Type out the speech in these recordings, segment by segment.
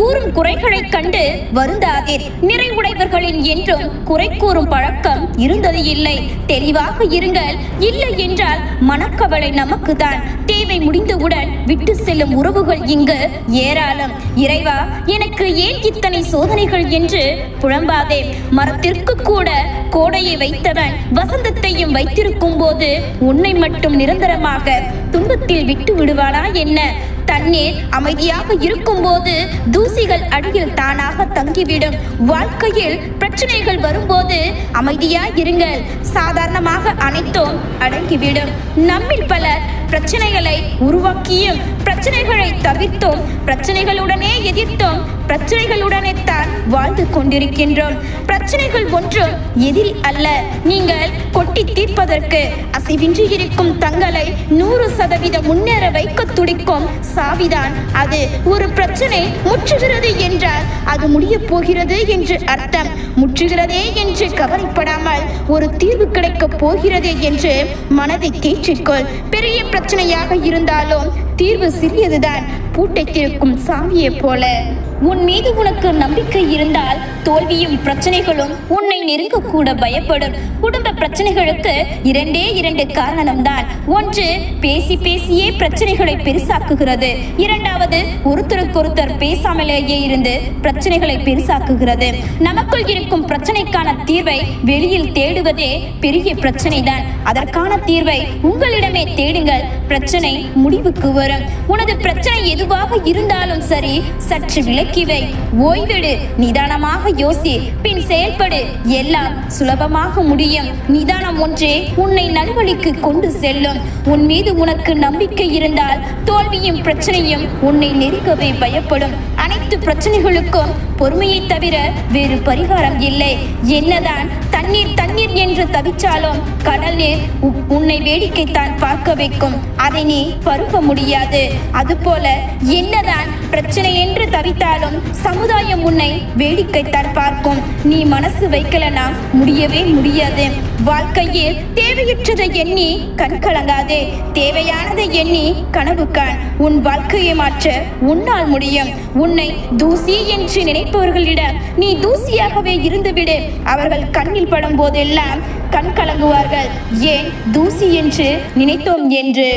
கூறும் குறைகளைக் கண்டு வருந்தாதீர் நிறைவுடையவர்களின் என்றும் குறை கூறும் பழக்கம் இருந்தது இல்லை. தெளிவாக இருங்கள். இல்லை என்றால் மனக்கவலை நமக்குதான் தேவை முடிந்தவுடன் விட்டு செல்லும் உறவுகள் இங்கு ஏராளம். இறைவா எனக்கு ஏன் இத்தனை சோதனைகள் என்று புலம்பாதே. மரத்திற்கு கூட கோடையை வைத்தவன் வசந்தத்தையும் வைத்திருக்கும் போது உன்னை மட்டும் நிரந்தரமாக துன்பத்தில் விட்டு விடுவானா என்ன? தண்ணீர் அமைதியாக இருக்கும்போது தூசிகள் அடியில் தானாக தங்கிவிடும். வாழ்க்கையில் பிரச்சனைகள் வரும்போது அமைதியா இருங்கள். சாதாரணமாக அனைத்தும் அடங்கிவிடும். நம்மில் பலர் பிரச்சனைகளை உருவாக்கியும் பிரச்சனைகளை தவிர்த்தும் பிரச்சனைகளுடனே எதிர்த்தும் பிரச்சனைகளுடனே தான் வாழ்ந்து கொண்டிருக்கின்றோம். பிரச்சனைகள் ஒன்றும் எதிரி அல்ல. நீங்கள் கொட்டி தீர்ப்பதற்கு அசைவின்றி இருக்கும் தங்களை நூறு சதவீதம் முன்னேற வைக்க துடிக்கும் சாவிதான் அது. ஒரு பிரச்சனை முற்றுகிறது என்றால் அது முடிய போகிறது என்று அர்த்தம். முற்றுகிறதே என்று கவலைப்படாமல் ஒரு தீர்வு கிடைக்க போகிறது என்று மனதை தேற்றிக்கொள் பெரிய பிரச்சனையாக இருந்தாலும் தீர்வு சிறியதுதான். பூட்டை திறக்கும் சாவியைப் போல. உன் மீது உனக்கு நம்பிக்கை இருந்தால் தோல்வியும் பிரச்சனைகளும் உன்னை நெருங்கக்கூட பயப்படும். குடும்ப பிரச்சனைகளுக்கு இரண்டே இரண்டு காரணம்தான். ஒன்று பேசி பேசியே பிரச்சனைகளை பெருசாக்குகிறது. இரண்டாவது ஒருத்தருக்கொருத்தர் பேசாமலேயே இருந்து பிரச்சனைகளை பெருசாக்குகிறது. நமக்குள் இருக்கும் பிரச்சனைக்கான தீர்வை வெளியில் தேடுவதே பெரிய பிரச்சனைதான். அதற்கான தீர்வை உங்களிடமே தேடுங்கள். பிரச்சனை முடிவுக்கு வரும். உனது பிரச்சனை எதுவாக இருந்தாலும் சரி சற்று விலக்கி வை. ஓய்வெடு. நிதானமாக யோசி. பின் செயல்படு. எல்லாம் சுலபமாக முடியும். நிதானம் ஒன்றே உன்னை நல்வழிக்கு கொண்டு செல்லும். உன் மீது உனக்கு நம்பிக்கை இருந்தால் தோல்வியும் பிரச்சனையும் உன்னை நெருக்கவே பயப்படும். பிரச்சனைகளுக்கும் பொறுமையை தவிர வேறு பரிகாரம் இல்லை. என்னதான் தண்ணீர் தண்ணீர் என்று தவிச்சாலும் கடல் நீர் உ- உன்னை வேடிக்கைத்தான் பார்க்க வைக்கும். அதை நீ பருக முடியாது. அதுபோல என்னதான் பிரச்சனை என்று தவித்தாலும் சமுதாயம் உன்னை வேடிக்கைத்தான் பார்க்கும். நீ மனசு வைக்கலனா முடியவே முடியாது. வாழ்க்கையில் தேவையற்றதை எண்ணி கண் கலங்காதே. தேவையானதை எண்ணி கனவு காண். உன் வாழ்க்கையை மாற்ற உன்னால் முடியும். உன்னை தூசி என்று நினைப்பவர்களிடம் நீ தூசியாகவே இருந்துவிடு. அவர்கள் கண்ணில் படும் போதெல்லாம் கண் கலங்குவார்கள். ஏன் தூசி என்று நினைத்தோம் என்று?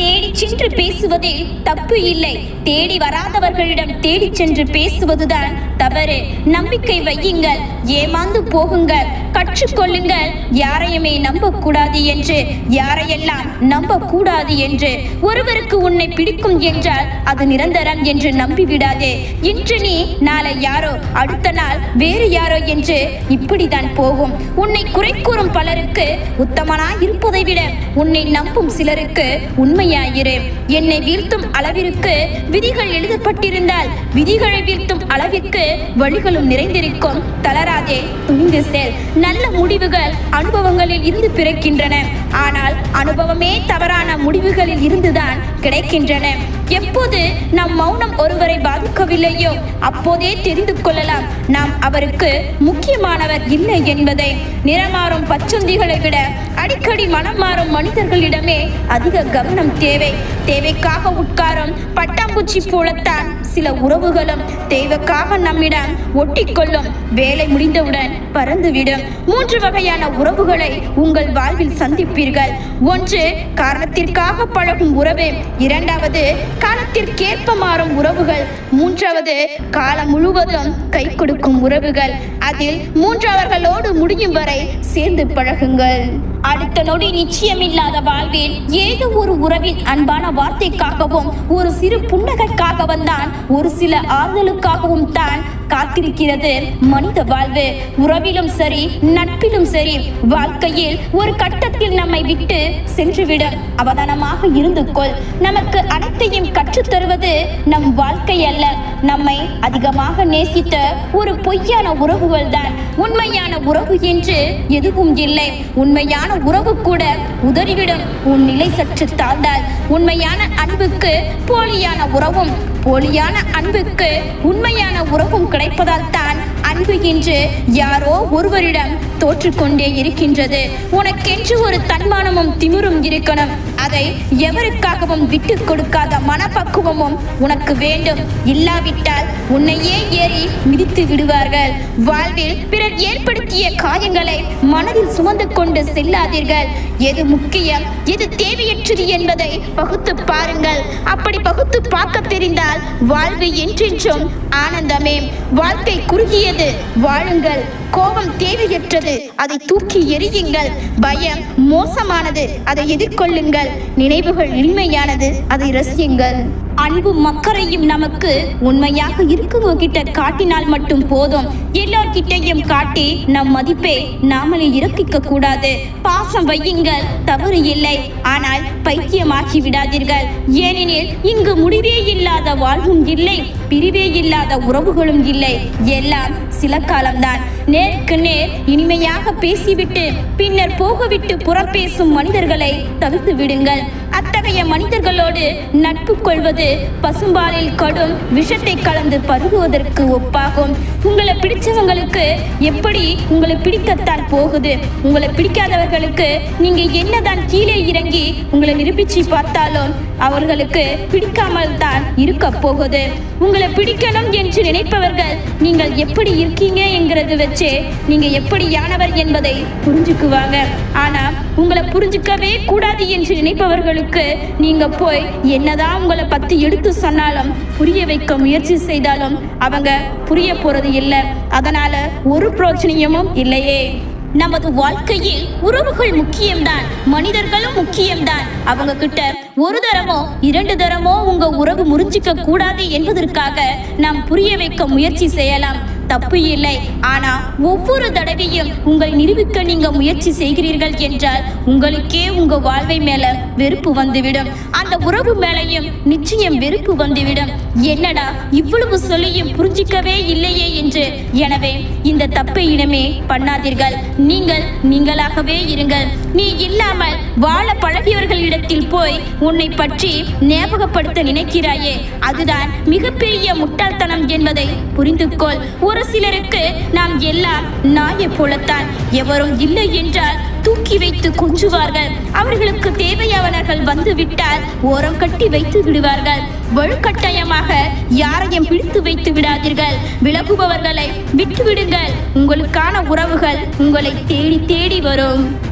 தேடி சென்று பேசுவதில் தப்பு இல்லை. தேடி வராதவர்களிடம் தேடி சென்று பேசுவதுதான் தவறு. நம்பிக்கை வையுங்கள் ஏமாந்து போகுங்கள் கற்றுக்கொள்ளுங்கள். யாரையுமே நம்பக்கூடாது என்று யாரையெல்லாம் நம்பக்கூடாது என்று. ஒருவருக்கு உன்னை பிடிக்கும் என்றால் அது நிரந்தரம் என்று நம்பிவிடாதே. இன்று நீ நாளை யாரோ அடுத்த நாள் வேறு யாரோ என்று இப்படிதான் போகும். உன்னை குறை கூறும் பலருக்கு உத்தமனாய் இருப்பதை விட உன்னை நம்பும் சிலருக்கு உண்மை உண்மையாயிரு என்னை வீழ்த்தும் அளவிற்கு விதிகள் எழுதப்பட்டிருந்தால் விதிகளை வீழ்த்தும் அளவிற்கு வழிகளும் நிறைந்திருக்கும். தளராதே துணிந்து செல். நல்ல முடிவுகள் அனுபவங்களில் இருந்து பிறக்கின்றன. ஆனால் அனுபவமே தவறான முடிவுகளில் இருந்துதான் கிடைக்கின்றன. எப்போது நம் மௌனம் ஒருவரை பாதிக்கவில்லையோ அப்போதே தெரிந்து கொள்ளலாம். நாம் அவருக்கு முக்கியமானவர் இல்லை என்பதை. நிறமாறும் பச்சந்திகளை விட அடிக்கடி மனம் மாறும் மனிதர்களிடமே அதிக கவனம் தேவை. தேவைக்காக உட்காரும் பட்டாம்பூச்சி போலத்தான் சில உறவுகளும் தேவைக்காக நம்மிடம் ஒட்டிக்கொள்ளும். வேலை முடிந்தவுடன் பறந்துவிடும். மூன்று வகையான உறவுகளை உங்கள் வாழ்வில் சந்திப்பீர்கள். ஒன்று காரணத்திற்காக பழகும் உறவு. இரண்டாவது காலத்திற்கேற்ப மாறும் உறவுகள். மூன்றாவது காலம் முழுவதும் கை கொடுக்கும் உறவுகள். அதில் மூன்றாவர்களோடு முடியும் வரை சேர்ந்து பழகுங்கள். அடுத்த நொடி நிச்சயமில்லாத வாழ்வில் ஏதோ ஒரு உறவின் அன்பான வார்த்தைக்காகவும் ஒரு சிறு புன்னகைக்காகவும் தான் ஒரு சில ஆறுதலுக்காகவும் தான் காத்திருக்கிறது. மனித வாழ்வு உறவிலும் சரி நட்பிலும் சரி வாழ்க்கையில் ஒரு கட்டத்தில் நம்மை விட்டு சென்றுவிடும் அவதானமாக இருந்து கொள். நமக்கு அனைத்தையும் கற்றுத் தருவது நம் வாழ்க்கை அல்ல. நம்மை அதிகமாக நேசித்த ஒரு பொய்யான உறவுகள் தான். உண்மையான உறவு என்று எதுவும் இல்லை. உண்மையான உறவு கூட உதறிவிடும். உன் நிலை சற்று தாழ்ந்தால் உண்மையான அன்புக்கு போலியான உறவும் போலியான அன்புக்கு உண்மையான உறவும் கிடைப்பதால் தான் அன்பு என்று யாரோ ஒருவரிடம் தோற்றுக்கொண்டே இருக்கின்றது. உனக்கென்று ஒரு தன்மானமும் திமிரும் இருக்கணும். அதை எவருக்காகவும் விட்டு கொடுக்காத மனப்பக்குவமும் உனக்கு வேண்டும். இல்லாவிட்டால் உன்னையே ஏறி மிதித்து விடுவார்கள். வாழ்வில் பிறர் ஏற்படுத்திய காயங்களை மனதில் சுமந்து கொண்டு செல்லாதீர்கள். எது முக்கியம் எது தேவையற்றது என்பதை பகுத்து பாருங்கள். அப்படி பகுத்து பார்க்க தெரிந்தால் வாழ்வு என்றென்றும் ஆனந்தமே. வாழ்க்கை குறுகியது வாழுங்கள். கோபம் தேவையற்றது. அதை தூக்கி எறியுங்கள். பயம் மோசமானது. அதை எதிர்கொள்ளுங்கள். நினைவுகள் இனிமையானது. அதை ரசியுங்கள். அன்பும் மக்களையும் நமக்கு உண்மையாக இருக்கவங்கிட்ட காட்டினால் மட்டும் போதும். எல்லார்கிட்டையும் காட்டி நம் மதிப்பை நாமளே இறக்கிக்க கூடாது. பாசம் வையுங்கள் தவறு இல்லை. ஆனால் பைத்தியமாக்கி விடாதீர்கள். ஏனெனில் இங்கு முடிவே இல்லாத வாழ்வும் இல்லை பிரிவே இல்லாத உறவுகளும் இல்லை. எல்லாம் சில காலம்தான். நேருக்கு நேர் இனிமையாக பேசிவிட்டு பின்னர் போகவிட்டு புறப்பேசும் மனிதர்களை தவிர்த்து விடுங்கள். அத்தகைய மனிதர்களோடு நட்பு கொள்வது பசும்பாலில் கடும் விஷத்தை கலந்து பருகுவதற்கு ஒப்பாகும். உங்களை பிடிச்சவங்களுக்கு எப்படி உங்களை பிடிக்கத்தான் போகுது? உங்களை பிடிக்காதவர்களுக்கு நீங்க என்னதான் கீழே இறங்கி உங்களை நிரூபிச்சு பார்த்தாலும் அவர்களுக்கு பிடிக்காமல் தான் இருக்க போகுது. உங்களை பிடிக்கணும் என்று நினைப்பவர்கள் நீங்கள் எப்படி இருக்கீங்க என்கிறது வச்சு நீங்க எப்படியானவர் என்பதை புரிஞ்சுக்குவாங்க. ஆனா உங்களை புரிஞ்சுக்கவே கூடாது என்று நினைப்பவர்கள் நினைப்பவர்களுக்கு நீங்க போய் என்னதான் உங்களை பத்தி எடுத்து சொன்னாலும் புரிய வைக்க முயற்சி செய்தாலும் அவங்க புரிய போறது இல்லை. அதனால ஒரு பிரச்சனையும் இல்லையே. நமது வாழ்க்கையில் உறவுகள் முக்கியம்தான். மனிதர்களும் முக்கியம்தான். அவங்க கிட்ட ஒரு தரமோ இரண்டு தரமோ உங்க உறவு முறிஞ்சிக்க கூடாது என்பதற்காக நாம் புரிய வைக்க முயற்சி செய்யலாம். தப்பு இல்லை ஆனா ஒவ்வொரு தடவையும் உங்களை நிரூபிக்க நீங்க முயற்சி செய்கிறீர்கள் என்றால் உங்களுக்கே உங்க வாழ்வை மேல வெறுப்பு வந்துவிடும். அந்த உறவு மேலையும் நிச்சயம் வெறுப்பு வந்துவிடும். என்னடா இவ்வளவு சொல்லியும் புரிஞ்சிக்கவே இல்லையே என்று. எனவே இந்த தப்பை இனமே பண்ணாதீர்கள். நீங்கள் நீங்களாகவே இருங்கள். நீ இல்லாமல் வாழ பழகியவர்களிடத்தில் போய் உன்னை பற்றி ஞாபகப்படுத்த நினைக்கிறாயே. அதுதான் மிகப்பெரிய முட்டாள்தனம் என்பதை புரிந்து கொள் ஒரு சிலருக்கு நாம் எல்லாம் நாயை போலத்தான். எவரும் இல்லை என்றால் தூக்கி வைத்து கொஞ்சுவார்கள். அவர்களுக்கு தேவையானவர்கள் வந்து விட்டால் ஓரம் கட்டி வைத்து விடுவார்கள். வலுக்கட்டாயமாக யாரையும் பிடித்து வைத்து விடாதீர்கள். விலகுபவர்களை விட்டுவிடுங்கள். உங்களுக்கான உறவுகள் உங்களை தேடி தேடி வரும்.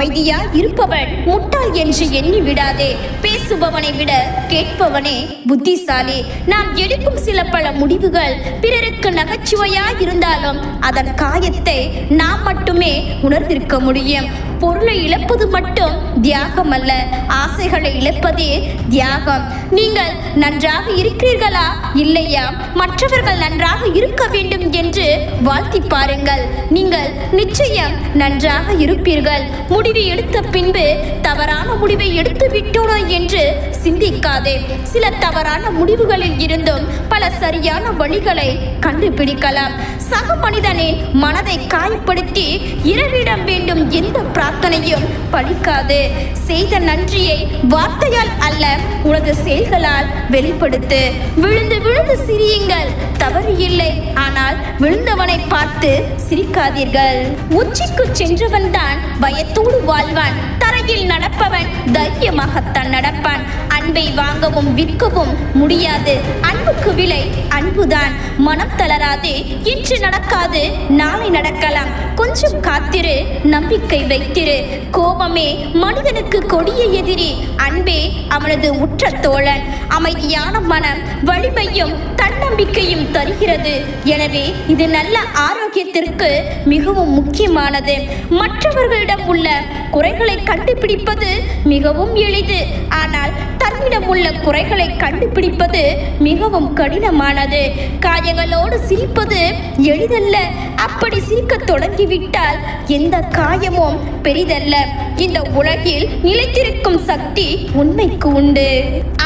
அமைதியா இருப்பவன் முட்டாள் என்று எண்ணி விடாதே பேசுபவனை விட கேட்பவனே புத்திசாலி. நாம் எடுக்கும் சில பல முடிவுகள் பிறருக்கு நகைச்சுவையா இருந்தாலும் அதன் காயத்தை நாம் மட்டுமே உணர்ந்திருக்க முடியும். பொருளை இழப்பது மட்டும் தியாகம் அல்ல ஆசைகளை இழப்பதே தியாகம். நீங்கள் நன்றாக இருக்கிறீர்களா? இல்லையா? மற்றவர்கள் நன்றாக இருக்க வேண்டும் என்று வாழ்த்தி பாருங்கள். நீங்கள் நிச்சயம் நன்றாக இருப்பீர்கள். முடி முடிவு எடுத்த பின்பு தவறான முடிவை எடுத்து விட்டோனோ என்று சிந்திக்காதே. சில தவறான முடிவுகளில் இருந்தும் பல சரியான வழிகளை கண்டுபிடிக்கலாம். சக மனிதனின் மனதை காயப்படுத்தி இரவிடம் வேண்டும் எந்த பிரார்த்தனையும் பழிக்காது. செய்த நன்றியை வார்த்தையால் அல்ல உனது செயல்களால் வெளிப்படுத்து. விழுந்து விழுந்து சிரியுங்கள் தவறு இல்லை. ஆனால் விழுந்தவனை பார்த்து சிரிக்காதீர்கள். உச்சிக்கு சென்றவன் தான் பயத்தோடு வாழ்வான். தரையில் நடப்பவன் தைரியமாகத்தான் நடப்பான். அன்பை வாங்கவும் விற்கவும் முடியாது. அன்புக்கு விலை அன்புதான். மனம் தளராது. இன்று நடக்காது நாளை நடக்கலாம். கொஞ்சம் காத்திரு நம்பிக்கை வைத்திரு. கோபமே மனிதனுக்கு கொடிய எதிரி. அன்பே அவனது உற்ற தோழன். அமைதியான மனம் வலிமையும் தன்னம்பிக்கையும் தருகிறது. எனவே இது நல்ல ஆரோக்கியத்திற்கு மிகவும் முக்கியமானது. மற்றவர்களிடம் உள்ள குறைகளை கண்டுபிடிப்பது மிகவும் எளிது. ஆனால் தன்னிடம் உள்ள குறைகளை கண்டுபிடிப்பது மிகவும் கடினமானது. காயங்களோடு சிரிப்பது எளிதல்ல. அப்படி சிரிக்க தொடங்கிவிட்டால் எந்த காயமும் பெரிதல்ல. இந்த உலகில் நிலைத்திருக்கும் சக்தி உண்மைக்கு உண்டு.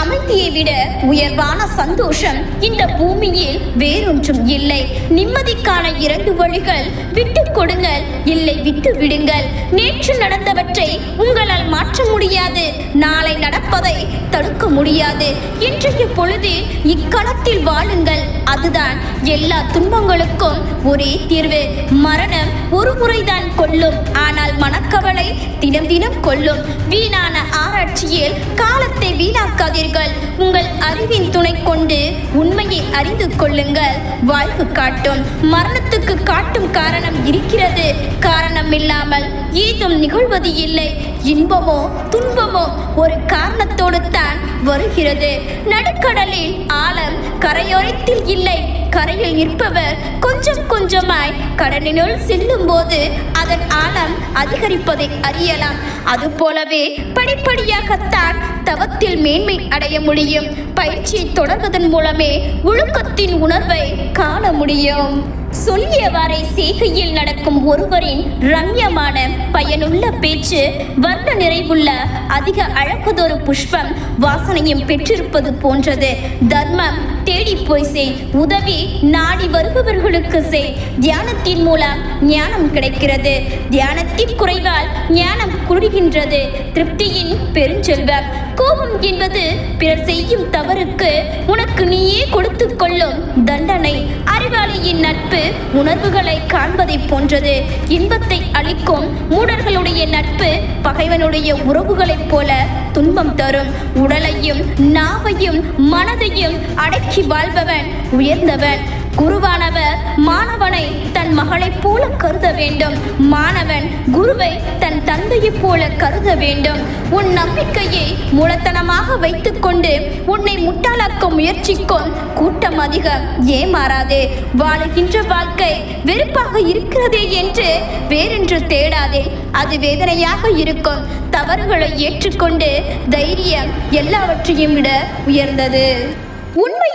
அமைதியை விட உயர்வான சந்தோஷம் இந்த பூமியில் வேறொன்றும் இல்லை. நிம்மதிக்கான இரண்டு வழிகள் விட்டு கொடுங்கள் இல்லை விட்டு விடுங்கள். நேற்று நடந்தவற்றை உங்களால் மாற்ற முடியாது நாளை நடப்பதை தடுக்க முடியாது. இன்றைய பொழுது இக்களத்தில் வாழுங்கள் அதுதான் எல்லா துன்பங்களுக்கும் ஒரே தீர்வு. மரணம் ஒரு முறைதான் கொள்ளும் ஆனால் மனக்கவலை தினம் தினம் கொள்ளும் வீணான ஆராய்ச்சியில் காலத்தை வீணாக்காதீர்கள். உங்கள் அறிவின் துணை கொண்டு உண்மையை அறிந்து கொள்ளுங்கள். வாழ்வு காட்டும். மரணத்துக்கு காட்டும் காரணம் இருக்கிறது. காரணம் இல்லாமல் ஏதும் நிகழ்வது இல்லை. இன்பமோ துன்பமோ ஒரு காரணத்தோடு தான் வருகிறது. நடுக்கடலில் ஆழம் கரையோரத்தில் இல்லை. கரையில் நிற்பவர் கொஞ்சம் கொஞ்சமாய் கடலினுள் செல்லும் போது அதன் ஆழம் அதிகரிப்பதை அறியலாம். அதுபோலவே படிப்படியாகத்தான் தவத்தில் மேன்மை அடைய முடியும். பயிற்சியை தொடர்வதன் மூலமே ஒழுக்கத்தின் உணர்வை காண முடியும். சொல்லியவாறே செய்கையில் நடக்கும் ஒருவரின் ரம்யமான பயனுள்ள பேச்சு வர்ண நிறைவுள்ள அதிக அழகுதொரு புஷ்பம் வாசனையும் பெற்றிருப்பது போன்றது. தர்மம் தேடி போய் செய் உதவி நாடி வருபவர்களுக்கு செய். தியானத்தின் மூலம் ஞானம் கிடைக்கிறது. தியானத்தின் குறைவால் ஞானம் குறுகின்றது திருப்தியின் பெருஞ்செல்வம் கோபம் என்பது பிறர் செய்யும் தவறுக்கு உனக்கு நீயே கொடுத்து கொள்ளும் தண்டனை. அறிவாளியின் நட்பு உணர்வுகளை காண்பதை போன்றது. இன்பத்தை அளிக்கும் மூடர்களுடைய நட்பு பகைவனுடைய உறவுகளைப் போல துன்பம் தரும். உடலையும் நாவையும் மனதையும் அடக்கி வாழ்பவன் உயர்ந்தவன். குருவானவர் மாணவனை தன் மகளைப் போல கருத வேண்டும். மாணவன் குருவை தன் தந்தையைப் போல கருத வேண்டும். உன் நம்பிக்கையை மூலத்தனமாக வைத்துக்கொண்டு உன்னை முட்டாளாக்க முயற்சிக்கும் கூட்டம் அதிகம். ஏமாறாதே. வாழுகின்ற வாழ்க்கை வெறுப்பாக இருக்கிறதே என்று வேறென்று தேடாதே. அது வேதனையாக இருக்கும். தவறுகளை ஏற்றுக்கொண்டு தைரியம் எல்லாவற்றையும் விட உயர்ந்தது.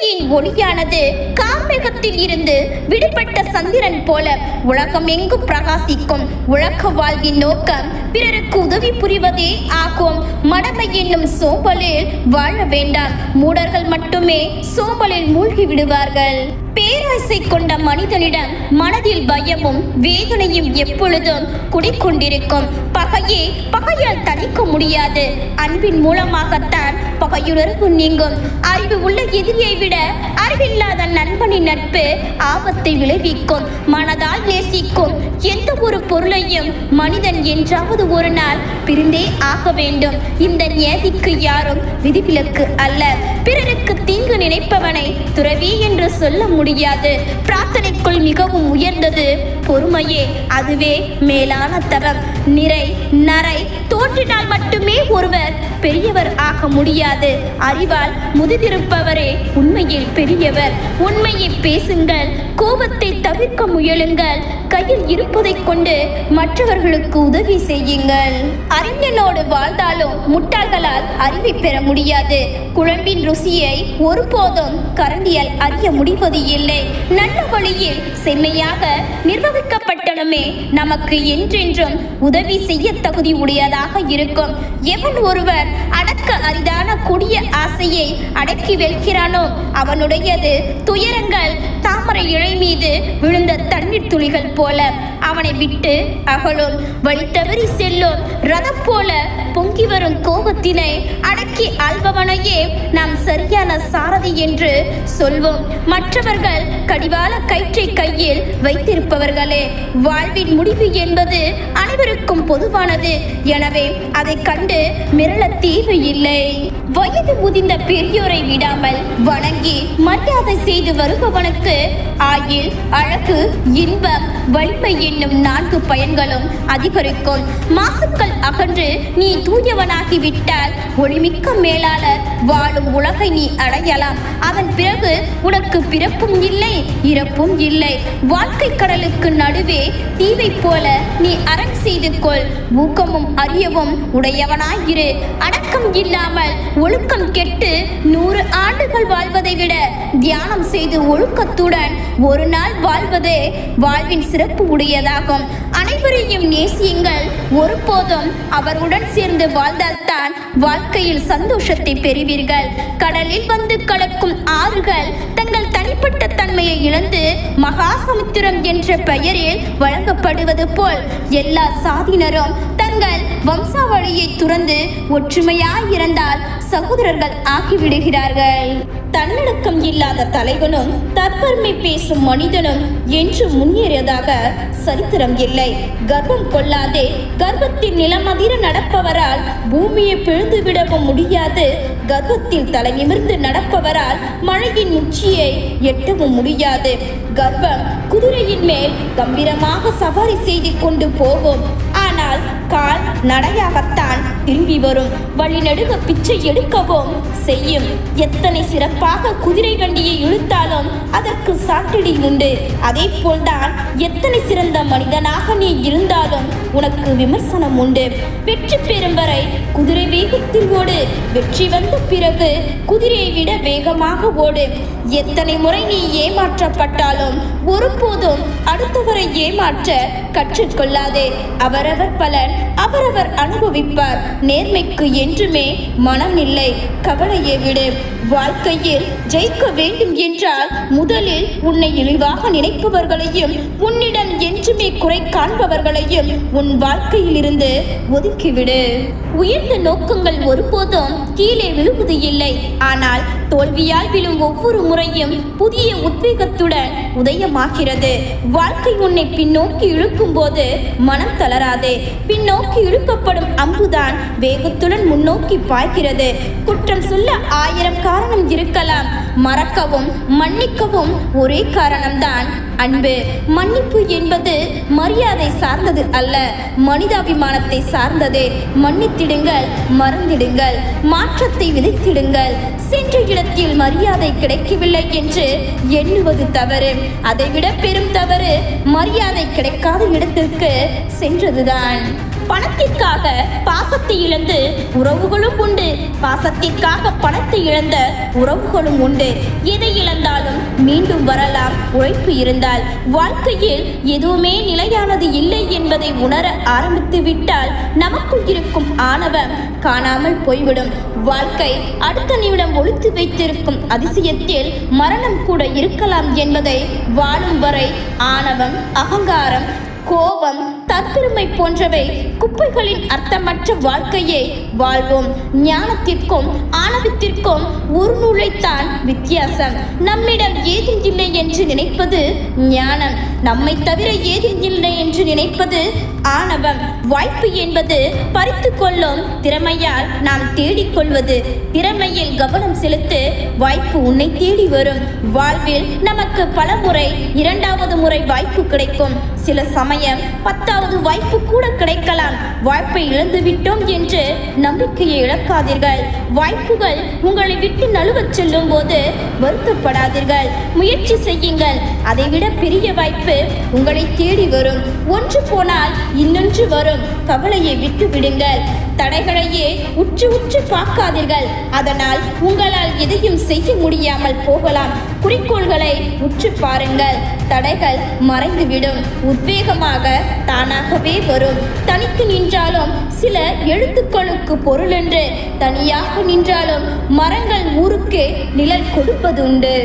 உண்மையின் ஒளியானது காமேகத்தில் இருந்து விடுபட்ட சந்திரன் போல உலகம் எங்கும் பிரகாசிக்கும். உலக வாழ்வின் நோக்கம் பிறருக்கு உதவி புரிவதே ஆகும். மடமை என்னும் சோம்பலில் வாழ வேண்டாம். மூடர்கள் மட்டுமே சோம்பலில் மூழ்கி விடுவார்கள். பேராசை கொண்ட மனிதனிடம் மனதில் பயமும் வேதனையும் எப்பொழுதும் குடிக்கொண்டிருக்கும். பகையே பகையால் தணிக்க முடியாது. அன்பின் மூலமாகத்தான் பகையுணர்வு நீங்கும் அறிவு உள்ள எதிரியை விட அறிவில்லாத நண்பனின் நட்பு ஆபத்தை விளைவிக்கும். மனதால் நேசிக்கும். எந்த ஒரு பொருளையும் மனிதன் என்றாவது ஒரு நாள் பிரிந்தே ஆக வேண்டும். இந்த நியதிக்கு யாரும் விதிவிலக்கு அல்ல. பிறருக்கு தீங்கு நினைப்பவனை துறவி என்று சொல்ல முடியாது. பிரார்த்தனைக்குள் மிகவும் உயர்ந்தது பொறுமையே. அதுவே மேலான தரம் நிறை நரை தோன்றினால் மட்டுமே ஒருவர் பெரியவர் ஆக முடியாது. அறிவால் முதிதிருப்பவரே உண்மையில் பெரியவர். உண்மையை பேசுங்கள். கோபத்தை தவிர்க்க முயலுங்கள். கையில் இருப்பதை கொண்டு மற்றவர்களுக்கு உதவி செய்யுங்கள். அறிஞனோடு வாழ்ந்தாலும் முட்டாள்களால் அறிவை பெற முடியாது. குழம்பின் ருசியை ஒருபோதும் கரண்டியால் அறிய முடிவது இல்லை. நல்ல வழியில் செம்மையாக நிர்வகிக்கப்பட்டனமே நமக்கு என்றென்றும் உதவி செய்ய தகுதி உடையதாக இருக்கும். எவன் ஒருவன் அடக்க அரிதான கொடிய ஆசையை அடக்கி வெல்கிறானோ? அவனுடையது துயரங்கள் தாமரை இழை மீது விழுந்த தண்ணீர் துளிகள் போல. அவனை விட்டு அகலோன் வழி தவறி செல்லும் ரதம் போல பொங்கி வரும் கோபத்தினை அடக்கி ஆள்பவனையே நாம் சரியான சாரதி என்று சொல்வோம். மற்றவர்கள் கடிவாள கயிற்றை கையில் வைத்திருப்பவர்களே வாழ்வின் முடிவு என்பது அனைவருக்கும் பொதுவானது. எனவே அதை கண்டு மிரள தேவையில்லை வயது முதிர்ந்த பெரியோரை விடாமல் வணங்கி மரியாதை செய்து வருபவனுக்கு ஆயில் அழகு இன்பம் வலிமை என்னும் நான்கு பயன்களும் அதிகரிக்கும். மாசுக்கள் அகன்று நீ தூயவனாகி விட்டால் ஒளிமிக்க மேலாளர் வாழும் உலகை நீ அடையலாம். அதன் பிறகு உனக்கு பிறப்பும் இல்லை இறப்பும் இல்லை. வாழ்க்கை கடலுக்கு நடுவே தீவை போல நீ அரண் செய்து கொள். ஊக்கமும் அறியவும் உடையவனாயிரு. அடக்கம் இல்லாமல் ஒழுக்கம் கெட்டு நூறு ஆண்டுகள் வாழ்வதை விட தியானம் செய்து ஒழுக்கத்துடன் ஒரு நாள் வாழ்வதே வாழ்வின் சிறப்பு உடையதாகும். அனைவரையும் நேசியுங்கள். ஒருபோதும் அவருடன் சேர்ந்து வாழ்ந்தால்தான் வாழ்க்கையில் சந்தோஷத்தை பெறுவீர்கள். கடலில் வந்து கலக்கும் ஆறுகள் தங்கள் தனிப்பட்ட தன்மையை இழந்து மகாசமுத்திரம் என்ற பெயரில் வழங்கப்படுவது போல் எல்லா சாதியினரும் தங்கள் வம்சாவளியை துறந்து ஒற்றுமையாய் இருந்தால் சகோதரர்கள் ஆகிவிடுகிறார்கள். தன்னடக்கம் இல்லாத தலைவனும் தற்பெருமை பேசும் மனிதனும் என்று முன்னேறியதாக சரித்திரம் இல்லை. கர்வம் கொள்ளாதே கர்வத்தில் நிலமதிர நடப்பவரால் பூமியை பிழுந்து விடவும் முடியாது. கர்வத்தில் தலை நிமிர்ந்து நடப்பவரால் மழையின் உச்சியை எட்டவும் முடியாது. கர்வம் குதிரையின் மேல் கம்பீரமாக சவாரி செய்து கொண்டு போகும். ஆனால் கால் நடையாகத்தான் திரும்பி வரும். வழிநடுக பிச்சை எடுக்கவும் செய்யும். எத்தனை சிறப்பாக குதிரை வண்டியை இழுத்தாலும் அதற்கு சாட்டடி உண்டு. அதே போல்தான் எத்தனை சிறந்த மனிதனாக நீ இருந்தாலும் உனக்கு விமர்சனம் உண்டு. வெற்றி பெறும் வரை குதிரை வேகத்தில் ஓடு. வெற்றி வந்த பிறகு குதிரையை விட வேகமாக ஓடு. எத்தனை முறை நீ ஏமாற்றப்பட்டாலும் ஒருபோதும் அடுத்தவரை ஏமாற்ற கற்றுக்கொள்ளாதே. அவரவர் பலன் அவரவர் அனுபவிப்பார். நேர்மைக்கு என்றுமே மனம் இல்லை. கவலையை விடு. வாழ்க்கையில் ஜெயிக்க வேண்டும் என்றால் முதலில் உன்னை இழிவாக நினைப்பவர்களையும் உன்னிடம் என்றுமே குறை காண்பவர்களையும் உன் வாழ்க்கையிலிருந்து ஒதுக்கிவிடு. உயர்ந்த நோக்கங்கள் ஒருபோதும் கீழே விழுவது இல்லை. ஆனால் தோல்வியால் விழும் ஒவ்வொரு முறையும் புதிய உத்வேகத்துடன் உதயமாகிறது. வாழ்க்கை உன்னை பின்னோக்கி இழுக்கும் போது மனம் தளராது. பின்னோக்கி இழுக்கப்படும் அம்புதான் வேகத்துடன் முன்னோக்கி பாய்கிறது. குற்றம் சொல்ல ஆயிரம் காரணம் இருக்கலாம். மறக்கவும் மன்னிக்கவும் ஒரே காரணம்தான் அன்பு. மன்னிப்பு என்பது மரியாதை சார்ந்தது அல்ல. மனிதாபிமானத்தை சார்ந்தது. மன்னித்திடுங்கள் மறந்திடுங்கள் மாற்றத்தை விதைத்திடுங்கள். சென்ற இடத்தில் மரியாதை கிடைக்கவில்லை என்று எண்ணுவது தவறு. அதைவிட பெரும் தவறு மரியாதை கிடைக்காத இடத்திற்கு சென்றதுதான். பணத்திற்காக பாசத்தை இழந்து உறவுகளும் உண்டு. பாசத்திற்காக பணத்தை இழந்த உறவுகளும் உண்டு. எதை இழந்தாலும் மீண்டும் வரலாம். உழைப்பு இருந்தால் வாழ்க்கையில் எதுவுமே நிலையானது இல்லை என்பதை உணர ஆரம்பித்து விட்டால் நமக்குள் இருக்கும் ஆணவம் காணாமல் போய்விடும். வாழ்க்கை அடுத்த நிமிடம் ஒழித்து வைத்திருக்கும் அதிசயத்தில் மரணம் கூட இருக்கலாம் என்பதை வாழும் வரை ஆணவம் அகங்காரம் கோபம் தற்பெருமை போன்றவை குப்பைகளின் அர்த்தமற்ற வாழ்க்கையை வாழ்வோம். ஞானத்திற்கும் ஆணவத்திற்கும் ஒரு நூலைத்தான் வித்தியாசம். நம்மிடம் ஏதும் இல்லை என்று நினைப்பது ஞானம். நம்மை தவிர ஏதும் இல்லை என்று நினைப்பது ஆணவம். வாய்ப்பு என்பது பறித்து கொள்ளும் திறமையால் நாம் தேடிக்கொள்வது. திறமையில் கவனம் செலுத்து வாய்ப்பு உன்னை தேடி வரும். வாழ்வில் நமக்கு பல முறை இரண்டாவது முறை வாய்ப்பு கிடைக்கும். சில சமயம் பத்தாவது வாய்ப்பு கூட கிடைக்கலாம். வாய்ப்பை இழந்து விட்டோம் என்று நம்பிக்கையை இழக்காதீர்கள். வாய்ப்புகள் உங்களை விட்டு நழுவச் செல்லும் போது வருத்தப்படாதீர்கள். முயற்சி செய்யுங்கள். அதைவிட பெரிய வாய்ப்பு உங்களை தேடி வரும். ஒன்று போனால் இன்னொன்று வரும். கவலையை விட்டு விடுங்கள். தடைகளையே உற்று உற்று பார்க்காதீர்கள். அதனால் உங்களால் எதையும் செய்ய முடியாமல் போகலாம். குறிக்கோள்களை உற்று பாருங்கள். தடைகள் மறைந்துவிடும். உத்வேகமாக தானாகவே வரும். தனித்து நின்றாலும் சில எழுத்துக்களுக்கு பொருளென்று தனியாக நின்றாலும் மரங்கள் ஊருக்கு நிழல் கொடுப்பதுண்டு.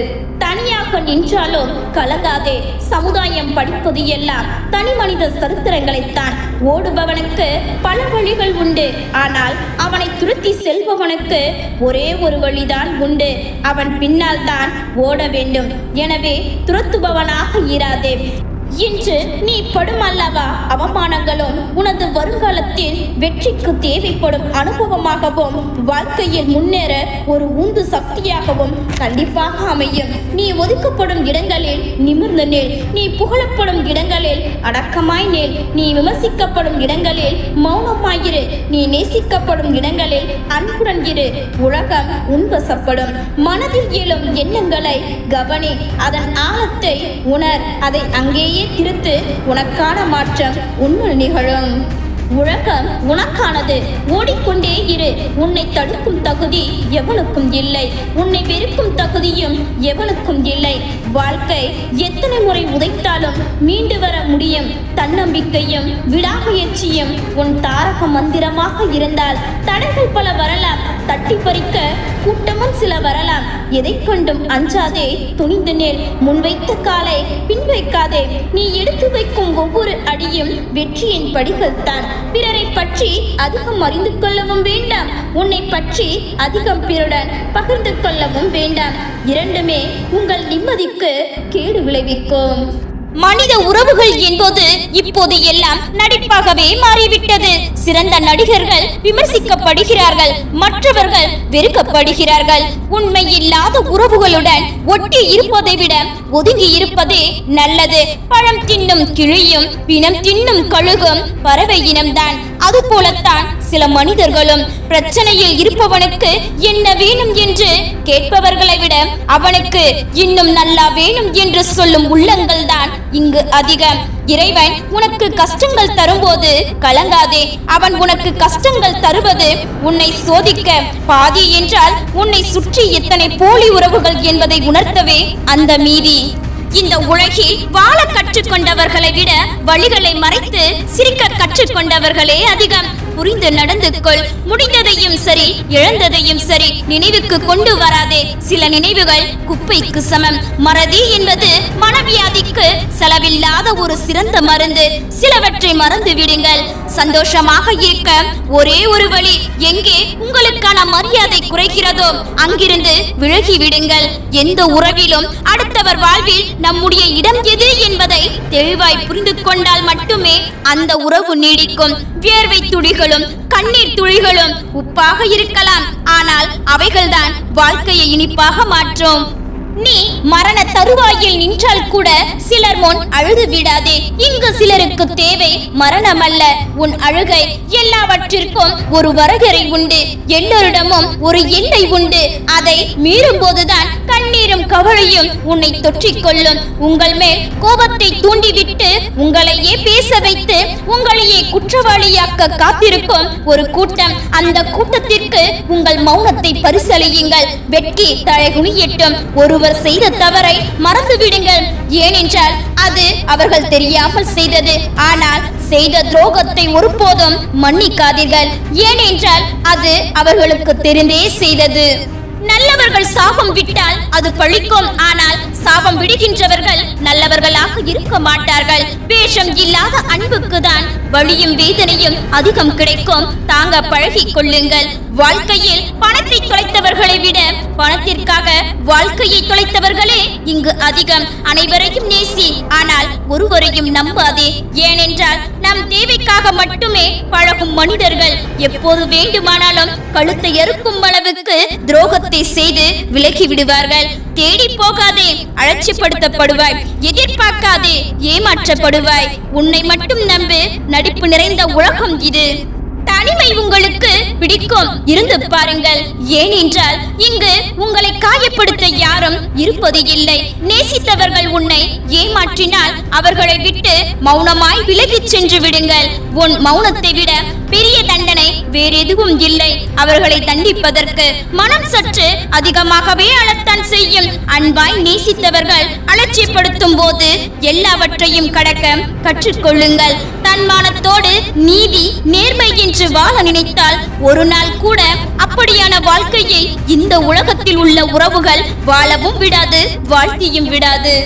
தனியாக நின்றாலும் கலங்காதே. சமுதாயம் படிப்பது எல்லாம் தனி மனித சரித்திரங்களைத்தான். ஓடுபவனுக்கு பல வழிகள் உண்டு. ஆனால் அவனை துரத்தி செல்பவனுக்கு ஒரே ஒரு வழிதான் உண்டு. அவன் பின்னால் தான் ஓட வேண்டும். எனவே துரத்துபவனாக இராதே. இன்று நீ படும் அல்லவா அவமானங்களும் உனது வருங்காலத்தில் வெற்றிக்கு தேவைப்படும் அனுபவமாகவும் வாழ்க்கையில் முன்னேற ஒரு உந்து சக்தியாகவும் கண்டிப்பாக அமையும். நீ ஒதுக்கப்படும் இடங்களில் நிமிர்ந்து நில். நீ புகழப்படும் இடங்களில் அடக்கமாய் நில். நீ விமர்சிக்கப்படும் இடங்களில் மௌனமாயிரு. நீ நேசிக்கப்படும் இடங்களில் அன்புடன் இரு. உலகம் உன்வசப்படும். மனதில் எழும் எண்ணங்களை கவனி. அதன் ஆழத்தை உணர். அதை அங்கேயே திருத்து உனக்கான மாற்றம் உன்னுள் நிகழும். உலகம் உனக்கானது. ஓடிக்கொண்டே இரு. உன்னை தடுக்கும் தகுதி எவனுக்கும் இல்லை. உன்னை வெறுக்கும் தகுதியும் எவனுக்கும் இல்லை. வாழ்க்கை எத்தனை முறை உதைத்தாலும் மீண்டு வர முடியும். தன்னம்பிக்கையும் விடாமுயற்சியும் உன் தாரக மந்திரமாக இருந்தால் தடைகள் பல வரலாம். தட்டி பறிக்க கூட்டமும் சில வரலாம். எதை கொண்டும் அஞ்சாதே துணிந்து நேர் முன்வைத்த காலை பின் வைக்காதே. நீ எடுத்து வைக்கும் ஒவ்வொரு அடியும் வெற்றியின் படிகள் தான். பிறரை பற்றி அதிகம் அறிந்து கொள்ளவும் வேண்டாம். உன்னை பற்றி அதிகம் பிறருடன் பகிர்ந்து கொள்ளவும் வேண்டாம். இரண்டுமே உங்கள் நிம்மதிக்கு கேடு விளைவிக்கும். மனித உறவுகள் என்பது இப்போது எல்லாம் நடிப்பாகவே மாறிவிட்டது. சிறந்த நடிகர்கள் விமர்சிக்கப்படுகிறார்கள் மற்றவர்கள் வெறுக்கப்படுகிறார்கள். உண்மை இல்லாத உறவுகளுடன் ஒட்டி இருப்பதை விட ஒதுங்கி இருப்பதே நல்லது. பழம் தின்னும் கிழியும் பிணம் தின்னும் கழுகும் பறவை இனம்தான். அது போலத்தான் சில மனிதர்களும் பிரச்சனையில் இருப்பவனுக்கு என்ன வேணும் என்று கேட்பவர்களை விட அவனுக்கு இன்னும் நல்லா வேணும் என்று சொல்லும் உள்ளங்கள் தான் இங்கு அதிகம். இறைவன் உனக்கு கஷ்டங்கள் தரும்போது கலங்காதே. அவன் உனக்கு கஷ்டங்கள் தருவது உன்னை சோதிக்க. பாதி என்றால் உன்னை சுற்றி எத்தனை போலி உறவுகள் என்பதை உணர்த்தவே அந்த மீதி. இந்த உலகில் வாழ கற்றுக்கொண்டவர்களை விட வழிகளை மறைத்து சிரிக்க கற்றுக்கொண்டவர்களே அதிகம். புரிந்து நடந்து கொள் முடிந்ததையும் சரி இழந்ததையும் சரி நினைவுக்கு கொண்டு வராதே. சில நினைவுகள் குப்பைக்கு சமம். மறதி என்பது மனவியாதிக்கு செலவில்லாத ஒரு சிறந்த மருந்து. சிலவற்றை மறந்து விடுங்கள். சந்தோஷமாக இருக்க ஒரே ஒரு வழி எங்கே உங்களுக்கான மரியாதை குறைகிறதோ அங்கிருந்து விலகி விடுங்கள். எந்த உறவிலும் அடுத்தவர் வாழ்வில் நம்முடைய இடம் எது என்பதை தெளிவாய் புரிந்து கொண்டால் மட்டுமே அந்த உறவு நீடிக்கும். வியர்வை துளிகளும் கண்ணீர் துளிகளும் உப்பாக இருக்கலாம். ஆனால் அவைகள்தான் வாழ்க்கையை இனிப்பாக மாற்றும். நீ மரண தருவாயில் நின்றால் கூட சிலர் முன் அழுது விடாதே. இங்கு சிலருக்கு தேவை மரணம் அல்ல உன் அழுகை எல்லாவற்றிற்கும் ஒரு வரகரை உண்டு. எல்லோரிடமும் ஒரு எல்லை உண்டு. அதை மீறும் போதுதான் கண்ணீரும் கவலையும் உன்னை தொற்றிக் கொள்ளும் உங்கள் மேல் கோபத்தை தூண்டிவிட்டு உங்களையே பேச வைத்து உங்கள் குற்றவாளியாக்க காத்திருக்கும் ஒரு கூட்டம். அந்த கூட்டத்திற்கு உங்கள் மௌனத்தை பரிசளியுங்கள். வெட்கி தலைகுனியட்டும் ஒருவர் செய்த தவறை மறந்துவிடுங்கள் ஏனென்றால் அது அவர்கள் தெரியாமல் செய்தது. ஆனால் செய்த துரோகத்தை ஒருபோதும் மன்னிக்காதீர்கள். ஏனென்றால் அது அவர்களுக்கு தெரிந்தே செய்தது. நல்லவர்கள் சாபம் விட்டால் அது பழிக்கும். ஆனால் சாபம் விடுகின்றவர்கள் நல்லவர்களாக இருக்க மாட்டார்கள். வேஷம் இல்லாத அன்புக்கு தான் வலியும் வேதனையும் அதிகம் கிடைக்கும். தாங்க பழகிக் கொள்ளுங்கள். வாழ்க்கையில் பணத்தை தொலைத்தவர்களை விட பணத்திற்காக வாழ்க்கையை தொலைத்தவர்களே இங்கு அதிகம். அனைவரையும் நேசி ஆனால் ஒருவரையும் நம்பாதே. ஏனென்றால் நம் தேவைக்காக மட்டுமே பழகும் மனிதர்கள் எப்போது வேண்டுமானாலும் கழுத்தை அறுக்கும் அளவுக்கு துரோகத்தை செய்து விலகி விடுவார்கள். தேடி போகாதே. அலட்சியப்படுத்தப்படுவாய். எதிர்பார்க்காதே ஏமாற்றப்படுவாய். உன்னை மட்டும் நம்பு நடிப்பு நிறைந்த உலகம் இது. தனிமை உங்களுக்கு பிடிக்கும். இருந்து பாருங்கள். ஏனென்றால் இங்கு உங்களை காயப்படுத்த யாரும் இருப்பது இல்லை. நேசித்தவர்கள் உன்னை ஏமாற்றினால் அவர்களை விட்டு மௌனமாய் விலகிச் சென்று விடுங்கள். உன் மௌனத்தை விட பெரிய தண்டனை வேறெதுவும் இல்லை. அவர்களை தண்டிப்பதற்கு மனம் சற்று அதிகமாகவே அழத்தான் செய்யும். அன்பாய் நேசித்தவர்கள் அலட்சியப்படுத்தும் போது எல்லாவற்றையும் கடக்க கற்றுக்கொள்ளுங்கள். தன்மானத்தோடு நீதி நேர்மை என்று வாழ நினைத்தால் ஒரு நாள் கூட அப்படியான வாழ்க்கையை இந்த உலகத்தில் உள்ள உறவுகள் வாழவும் விடாது வாழ்த்தியும் விடாது.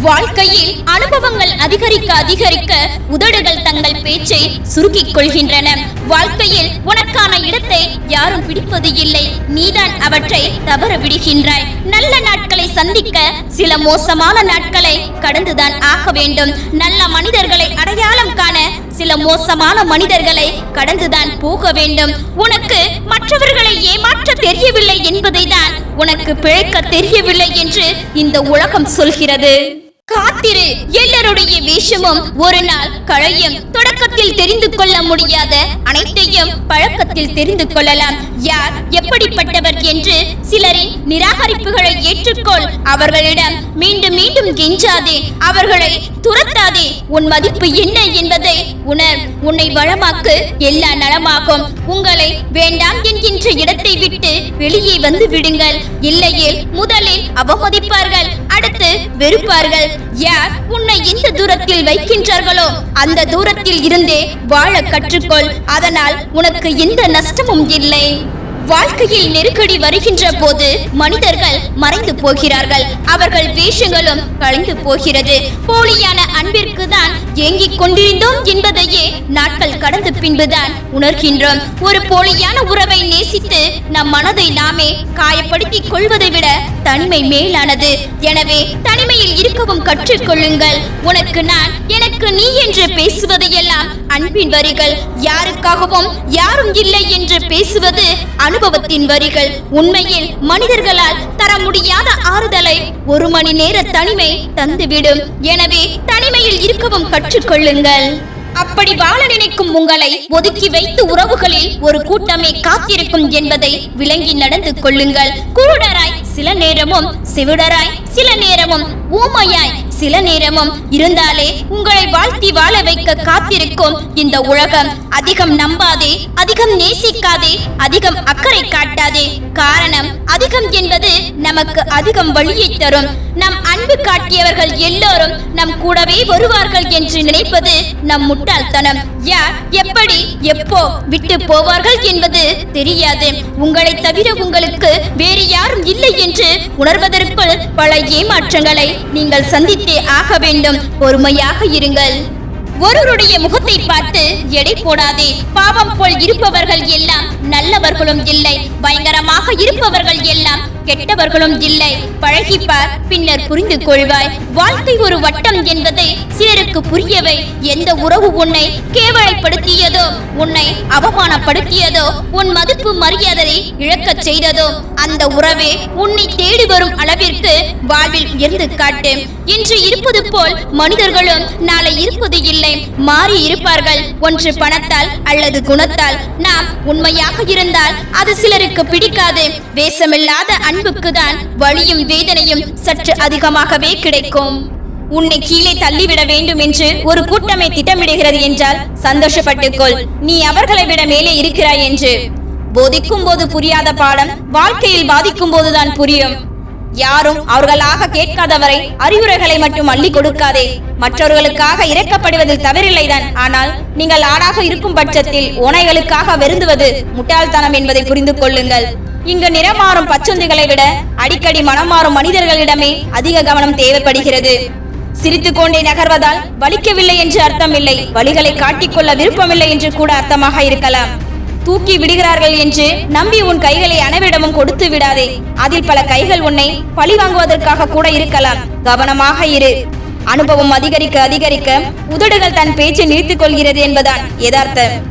வாழ்க்கையில் அனுபவங்கள் அதிகரிக்க அதிகரிக்க உதடுகள் தங்கள் பேச்சை சுருக்கிக் கொள்கின்றன. வாழ்க்கையில் உனக்கான இடத்தை யாரும் பிடிப்பது இல்லை. நீதான் அவற்றை தவற விடுகின்றாய். நல்ல நாட்களை சந்திக்க சில மோசமான நாட்களை கடந்துதான் ஆக வேண்டும். நல்ல மனிதர்களை அடையாளம் காண சில மோசமான மனிதர்களை கடந்துதான் போக வேண்டும். உனக்கு மற்றவர்களை ஏமாற்ற தெரியவில்லை என்பதை தான் உனக்கு பிழைக்க தெரியவில்லை என்று இந்த உலகம் சொல்கிறது. காத்திரு. எல்லாருடைய வேஷமும் ஒரு நாள் களையும் தொடக்கத்தில் தெரிந்து கொள்ள முடியாத அனைத்தையும் பழக்கத்தில் தெரிந்து கொள்ளலாம். யார் எப்படிப்பட்டவர் என்று சிலரின் நிராகரிப்புகளை ஏற்றுக்கொள். அவர்களிடம் மீண்டும் மீண்டும் கெஞ்சாதே. அவர்களை துரத்தாதே. உன் மதிப்பு என்ன என்பதை உணர். உன்னை வளமாக்கு எல்லா நலமாகும். உங்களை வேண்டாம் என்கின்ற இடத்தை விட்டு வெளியே வந்து விடுங்கள். இல்லையேல் முதலில் அவமதிப்பார்கள் அடுத்து வெறுப்பார்கள். யார் உன்னை எந்த தூரத்தில் வைக்கின்றார்களோ அந்த தூரத்தில் இருந்தே வாழ கற்றுக்கொள். அதனால் உனக்கு எந்த நஷ்டமும் இல்லை. வாழ்க்கையில் நெருக்கடி வருகின்ற போது மனிதர்கள் மறைந்து போகிறார்கள். அவர்கள் வேஷங்களும் கலைந்து போகிறது. போலியான அன்பிற்கு தான் ஏங்கிக் கொண்டிருந்தோம் என்பதையே நாட்கள் கடந்த பின்புதான் உணர்கின்றோம். ஒரு போலியான உறவை நேசித்து நம் மனதை நாமே காயப்படுத்திக் கொள்வதை விட தனிமை மேலானது. எனவே தனிமையில் இருக்கவும் கற்றுக்கொள்ளுங்கள் உனக்கு நான் எனக்கு நீ என்று பேசுவதையெல்லாம் அன்பின் வரிகள். யாருக்காகவும் யாரும் இல்லை என்று பேசுவது அனுபவத்தின் வரிகள் உண்மையில் மனிதர்களால் தர முடியாத ஆறுதலை ஒரு மணி நேர தனிமை தந்துவிடும். எனவே தனிமையில் இருக்கவும் கற்றுக்கொள்ளுங்கள். அப்படி வாழ நினைக்கும் உங்களை ஒதுக்கி வைத்து உறவுகளில் ஒரு கூட்டமே காத்திருக்கும் என்பதை விளங்கி நடந்து கொள்ளுங்கள். குருடராய் சில நேரமும் செவிடராய் சில நேரமும் ஊமையாய் சில நேரமும் இருந்தாலே உங்களை வாழ்த்தி வாழ வைக்க காத்திருக்கும் இந்த உலகம். அதிகம் நம்பாதே அதிகம் நேசிக்காதே அதிகம் அக்கறை காட்டாதே. காரணம் அதிகம் என்பது நமக்கு அதிகம் வழியை தரும். நம் அன்பு காட்டியவர்கள் எல்லோரும் நம் கூடவே வருவார்கள் என்று நினைப்பது நம் முட்டாள்தனம். யார் எப்படி எப்போ விட்டு போவார்கள் என்பது தெரியாது. உங்களை தவிர உங்களுக்கு வேறு யாரும் இல்லை என்று உணர்வதற்குள் பல ஏமாற்றங்களை நீங்கள் சந்தித்தே ஆக வேண்டும். பொறுமையாக இருங்கள். ஒருவருடைய முகத்தை பார்த்து எடை போடாதே பாவம் போல் இருப்பவர்கள் எல்லாம் நல்லவர்களும் இல்லை பயங்கரமாக இருப்பவர்கள் எல்லாம் கெட்டவர்களும் இல்லை. பழகிப்பார் பின்னர் புரிந்து கொள்வாய். வாழ்க்கை ஒரு வட்டம் என்பதை சிலருக்கு புரியவை எந்த உறவு உன்னை கேவலைப்படுத்தியதோ உன்னை அவமானப்படுத்தியதோ உன் மதிப்பு மரியாதையை இழக்கச் செய்ததோ அந்த உறவே உன்னை தேடி வரும் அளவிற்கு வாழ்வில் உயர்ந்து காட்டு இன்று இருப்பது போல் மனிதர்களும் நாளை இருப்பது இல்லை மாறி இருப்பார்கள் ஒன்று பணத்தால் அல்லது குணத்தால். நாம் உண்மையாக இருந்தால் அது சிலருக்கு பிடிக்காது. வேஷமில்லாத அன்புக்கு தான் வலியும் வேதனையும் சற்று அதிகமாகவே கிடைக்கும். உன்னை கீழே தள்ளிவிட வேண்டும் என்று ஒரு கூட்டமை திட்டமிடுகிறது என்றால் சந்தோஷப்பட்டுக்கொள். நீ அவர்களை விட மேலே இருக்கிறாய் என்று. போதிக்கும் போது புரியாத பாடம் வாழ்க்கையில் பாதிக்கும் போதுதான் புரியும். யாரும் அவர்களாக கேட்காதவரை அறிவுரைகளை மட்டும் அள்ளி கொடுக்காதே. மற்றவர்களுக்காக இறக்கப்படுவதில் தவறில்லைதான். ஆனால் நீங்கள் ஆடாக இருக்கும் பட்சத்தில் ஓனைகளுக்காக வெருந்துவது முட்டாள்தனம் என்பதை புரிந்து கொள்ளுங்கள். இங்கு நிறமாறும் பச்சொந்திகளை விட அடிக்கடி மனம் மாறும் மனிதர்களிடமே அதிக கவனம் தேவைப்படுகிறது. சிரித்துக் கொண்டே நகர்வதால் வலிக்கவில்லை என்று அர்த்தமில்லை. வலிகளை காட்டிக்கொள்ள விருப்பமில்லை என்று கூட அர்த்தமாக இருக்கலாம். தூக்கி விடுகிறார்கள் என்று நம்பி உன் கைகளை அனைவரிடமும் கொடுத்து விடாதே. அதில் பல கைகள் உன்னை பழி வாங்குவதற்காக கூட இருக்கலாம். கவனமாக இரு. அனுபவம் அதிகரிக்க அதிகரிக்க உதடுகள் தன் பேச்சை நிறுத்திக் கொள்கிறது என்பதான் யதார்த்தம்.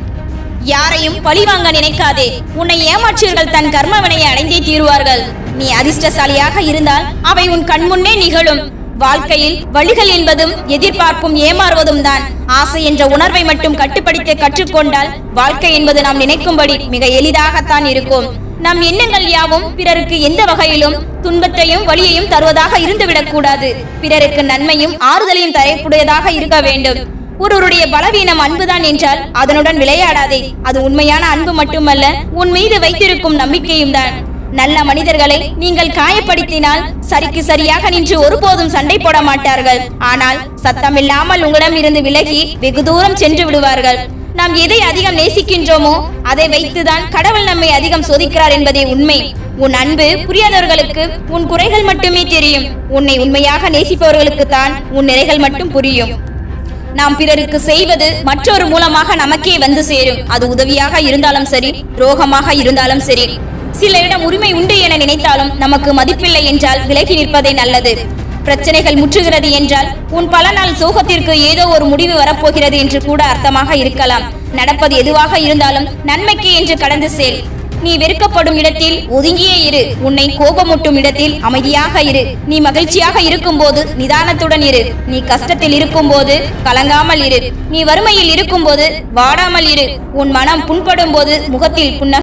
யாரையும் பழிவாங்க நினைக்காதே. உன்னை ஏமாற்றியவர்கள் தன் கர்ம வினையை அடைந்தே தீருவார்கள். நீ அதிர்ஷ்டசாலியாக இருந்தால் அவை உன் கண்முன்னே நிகழும். வாழ்க்கையில் வழிகள் என்பதும் எதிர்பார்ப்பும் ஏமாறுவதும் தான் ஆசை என்ற உணர்வை மட்டும் கட்டுப்படுத்த கற்றுக்கொண்டால் வாழ்க்கை என்பது நாம் நினைக்கும்படி மிக எளிதாகத்தான் இருக்கும். நம் எண்ணங்கள் யாவும் பிறருக்கு எந்த வகையிலும் துன்பத்தையும் வலியையும் தருவதாக இருந்துவிடக் கூடாது பிறருக்கு நன்மையும் ஆறுதலையும் தரக்கூடியதாக இருக்க வேண்டும். ஒருவருடைய பலவீனம் அன்புதான் என்றால் அதனுடன் விளையாடாதே. அது உண்மையான அன்பு மட்டுமல்ல உன் மீது வைத்திருக்கும் நம்பிக்கையும் தான் நல்ல மனிதர்களை நீங்கள் காயப்படுத்தினால் சரிக்கு சரியாக நின்று ஒருபோதும் சண்டை போட மாட்டார்கள். ஆனால் சத்தமில்லாமல் உங்களிடம் இருந்து விலகி வெகு தூரம் சென்று விடுவார்கள். நாம் எதை அதிகம் நேசிக்கின்றோமோ அதை வைத்துதான் கடவுள் நம்மை அதிகம் சோதிக்கிறார் என்பதே உண்மை. உன் அன்பு புரியாதவர்களுக்கு உன் குறைகள் மட்டுமே தெரியும். உன்னை உண்மையாக நேசிப்பவர்களுக்கு தான் உன் நிறைகள் மட்டும் புரியும். நாம் பிறருக்கு செய்வது மற்றொரு மூலமாக நமக்கே வந்து சேரும். அது உதவியாக இருந்தாலும் சரி துரோகமாக இருந்தாலும் சரி. சில இடம் உரிமை உண்டு என நினைத்தாலும் நமக்கு மதிப்பில்லை என்றால் விலகி நிற்பதே நல்லது. பிரச்சனைகள் முற்றுகிறது என்றால் உன் பல நாள் சோகத்திற்கு ஏதோ ஒரு முடிவு வரப்போகிறது என்று கூட அர்த்தமாக இருக்கலாம். நடப்பது எதுவாக இருந்தாலும் நன்மைக்கு என்று கடந்து செல். நீ வெறுக்கப்படும் இடத்தில் ஒதுங்கியே இரு. உன்னை கோபமூட்டும் இடத்தில் அமைதியாக இரு. நீ மகிழ்ச்சியாக இருக்கும் போது நிதானத்துடன் இரு. நீ கஷ்டத்தில் இருக்கும் போது கலங்காமல் இரு. நீ வறுமையில் இருக்கும் போது வாடாமல் இரு. உன் மனம் புண்படும் போது முகத்தில் புன்ன